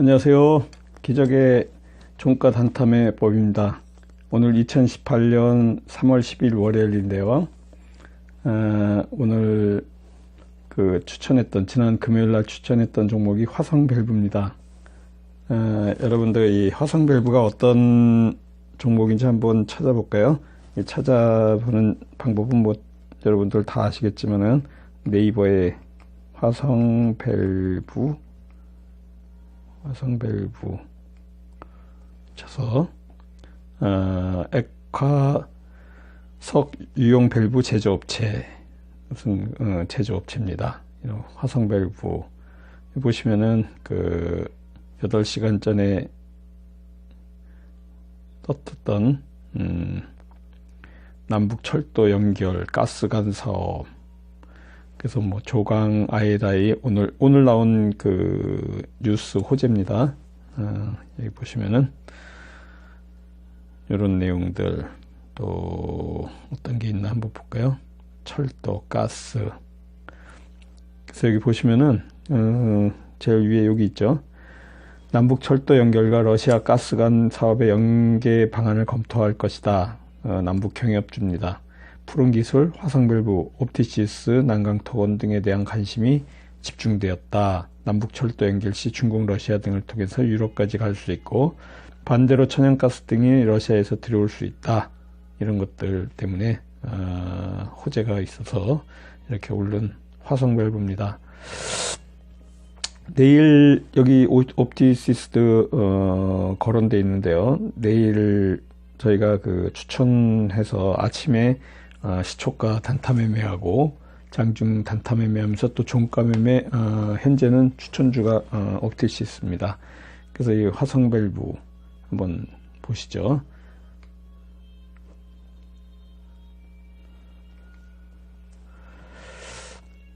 안녕하세요. 기적의 종가 단탐의 법입니다. 오늘 2018년 3월 10일 월요일인데요. 어, 오늘 그 추천했던 지난 금요일 날 추천했던 종목이 화성밸브입니다. 어, 여러분들 이 화성밸브가 어떤 종목인지 한번 찾아볼까요? 찾아보는 방법은 뭐 여러분들 다 아시겠지만은 네이버에 화성밸브 화성 밸브 쳐서 어, 액화석 유용 밸브 제조업체 무슨 어, 제조업체입니다. 이런 화성 밸브 보시면은 그 8시간 전에 떴던 음, 남북철도 연결 가스관 사업 그래서 뭐 조강 아이다이 오늘 오늘 나온 그 뉴스 호재입니다. 어, 여기 보시면은 이런 내용들 또 어떤 게 있나 한번 볼까요? 철도, 가스. 그래서 여기 보시면은 어, 제일 위에 여기 있죠. 남북 철도 연결과 러시아 가스관 사업의 연계 방안을 검토할 것이다. 어, 남북 경협주입니다. 푸른 기술, 화성밸브, 옵티시스, 난강토건 등에 대한 관심이 집중되었다. 남북철도 연결 시 중국, 러시아 등을 통해서 유럽까지 갈 수 있고 반대로 천연가스 등이 러시아에서 들어올 수 있다. 이런 것들 때문에 어, 호재가 있어서 이렇게 오른 화성밸브입니다. 내일 여기 옵티시스도 어, 거론돼 있는데요. 내일 저희가 그 추천해서 아침에 어, 시초가 단타 매매하고 장중 단타 매매하면서 또 종가 매매 어, 현재는 추천주가 어, 옵티시스입니다. 그래서 이 화성밸브 한번 보시죠.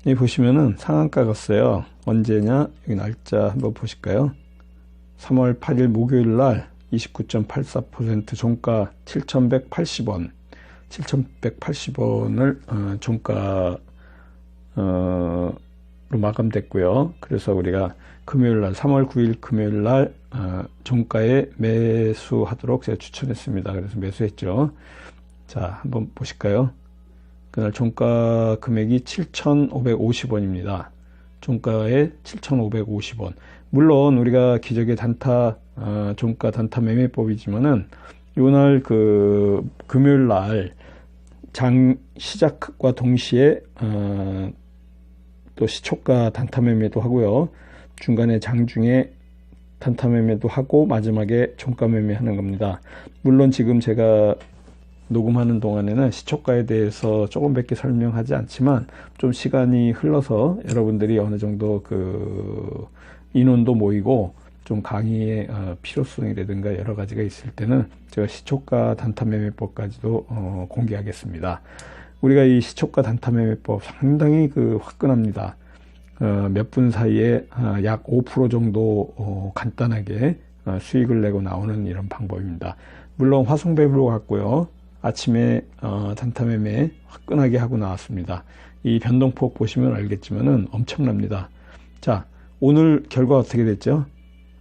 이 보시면은 상한가 갔어요. 언제냐? 여기 날짜 한번 보실까요? 3월 8일 목요일 날 29.84% 종가 7,180원 7,180원을 어, 종가 어, 로 마감됐고요. 그래서 우리가 금요일 날 3월 9일 금요일 날 어, 종가에 매수하도록 제가 추천했습니다. 그래서 매수했죠. 자, 한번 보실까요? 그날 종가 금액이 7,550원입니다. 종가에 7,550원. 물론 우리가 기적의 단타 어, 종가 단타 매매법이지만은 요날 그 금요일 날 장 시작과 동시에 어, 또 시초가 단타 매매도 하고요. 중간에 장중에 단타 매매도 하고 마지막에 종가 매매하는 겁니다. 물론 지금 제가 녹음하는 동안에는 시초가에 대해서 조금밖에 설명하지 않지만 좀 시간이 흘러서 여러분들이 어느 정도 그 인원도 모이고 좀 강의의 어, 필요성이라든가 여러 가지가 있을 때는 제가 시초가 단타 매매법까지도 어, 공개하겠습니다. 우리가 이 시초가 단타 매매법 상당히 그 화끈합니다. 어, 몇 분 사이에 어, 약5% 정도 어, 간단하게 어, 수익을 내고 나오는 이런 방법입니다. 물론 화성배로 갔고요. 아침에 단타 매매 화끈하게 하고 나왔습니다. 이 변동폭 보시면 알겠지만은 엄청납니다. 자, 오늘 결과 어떻게 됐죠?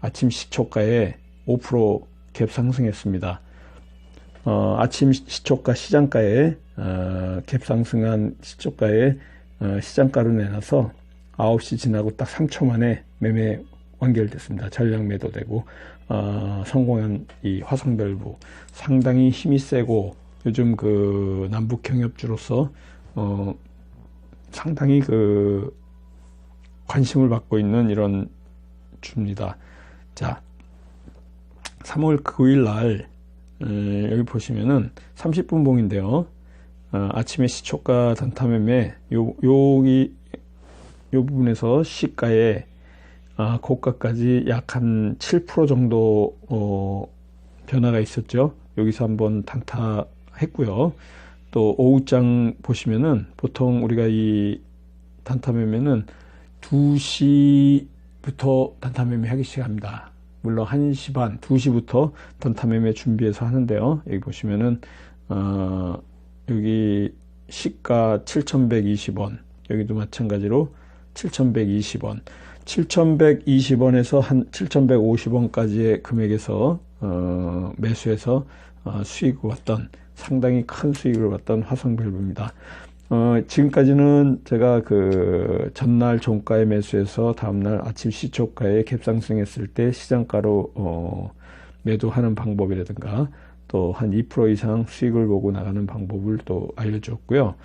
아침 시초가에 5%갭 상승했습니다. 어, 아침 시초가 시장가에 어, 갭 상승한 시초가에 어, 시장가로 내놔서 9시 지나고 딱 3초 만에 매매 완결됐습니다. 전량 매도되고 어, 성공한 이 화성별부 상당히 힘이 세고 요즘 그 남북 경협주로서 어, 상당히 그 관심을 받고 있는 이런 주입니다. 자, 3월 9일 날 에, 여기 보시면은 30분 봉인데요. 어, 아침에 시초가 단타매매 요 여기 요 부분에서 시가에 아, 고가까지 약 한 7% 정도 어, 변화가 있었죠. 여기서 한번 단타 했고요. 또 오후장 보시면은 보통 우리가 이 단타 매매는 2시 부터 단타 매매 하기 시작합니다. 물론 1시 반, 2시부터 단타 매매 준비해서 하는데요. 여기 보시면은 어, 여기 시가 7,120원, 여기도 마찬가지로 7,120원. 7,120원에서 한 7,150원까지의 금액에서 어, 매수해서 어, 수익을 왔던 상당히 큰 수익을 왔던 화성밸브입니다. 어, 지금까지는 제가 그 전날 종가에 매수해서 다음날 아침 시초가에 갭상승했을 때 시장가로 어, 매도하는 방법이라든가 또 한 2% 이상 수익을 보고 나가는 방법을 또 알려주었고요.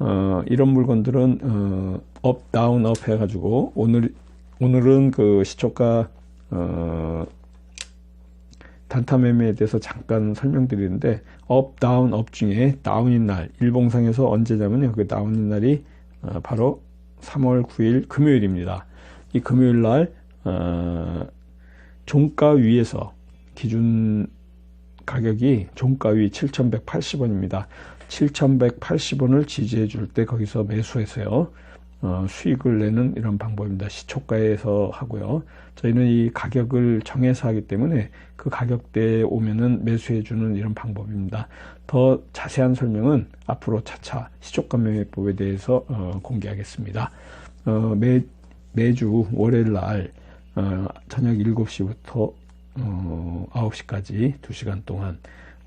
어, 이런 물건들은 어, 업, 다운, 업 해가지고 오늘 오늘은 그 시초가 어, 단타 매매에 대해서 잠깐 설명드리는데 업, 다운, 업 중에 다운인 날 일봉상에서 언제냐면요. 그 다운인 날이 어, 바로 3월 9일 금요일입니다. 이 금요일 날 어, 종가 위에서 기준 가격이 종가 위 7,180원입니다. 7,180원을 지지해 줄 때 거기서 매수해서요. 어, 수익을 내는 이런 방법입니다. 시초가에서 하고요. 저희는 이 가격을 정해서 하기 때문에 그 가격대에 오면은 매수해주는 이런 방법입니다. 더 자세한 설명은 앞으로 차차 시초가 매매법에 대해서 어, 공개하겠습니다. 어, 매, 매주 월요일 날 어, 저녁 7시부터 9시까지 어, 2시간 동안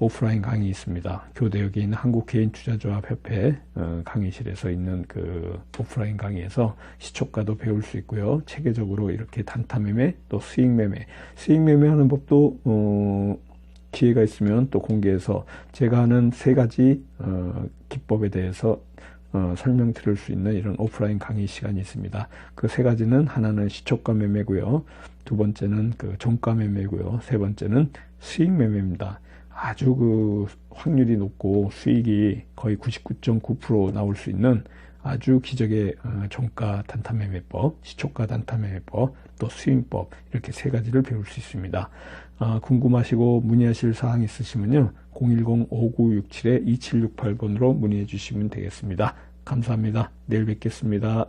오프라인 강의 있습니다. 교대역에 있는 한국개인투자조합협회 어, 강의실에서 있는 그 오프라인 강의에서 시초가도 배울 수 있고요. 체계적으로 이렇게 단타매매 또 수익매매, 수익매매하는 법도 어, 기회가 있으면 또 공개해서 제가 하는 세 가지 어, 기법에 대해서 어, 설명 드릴 수 있는 이런 오프라인 강의 시간이 있습니다. 그 세 가지는 하나는 시초가 매매고요. 두 번째는 그 종가 매매고요. 세 번째는 수익 매매입니다. 아주 그 확률이 높고 수익이 거의 99.9% 나올 수 있는 아주 기적의 어, 종가 단타매 매법, 시초가 단타매 매법, 또 수익법 이렇게 세 가지를 배울 수 있습니다. 아, 궁금하시고 문의하실 사항 있으시면요. 010-5967-2768번으로 문의해 주시면 되겠습니다. 감사합니다. 내일 뵙겠습니다.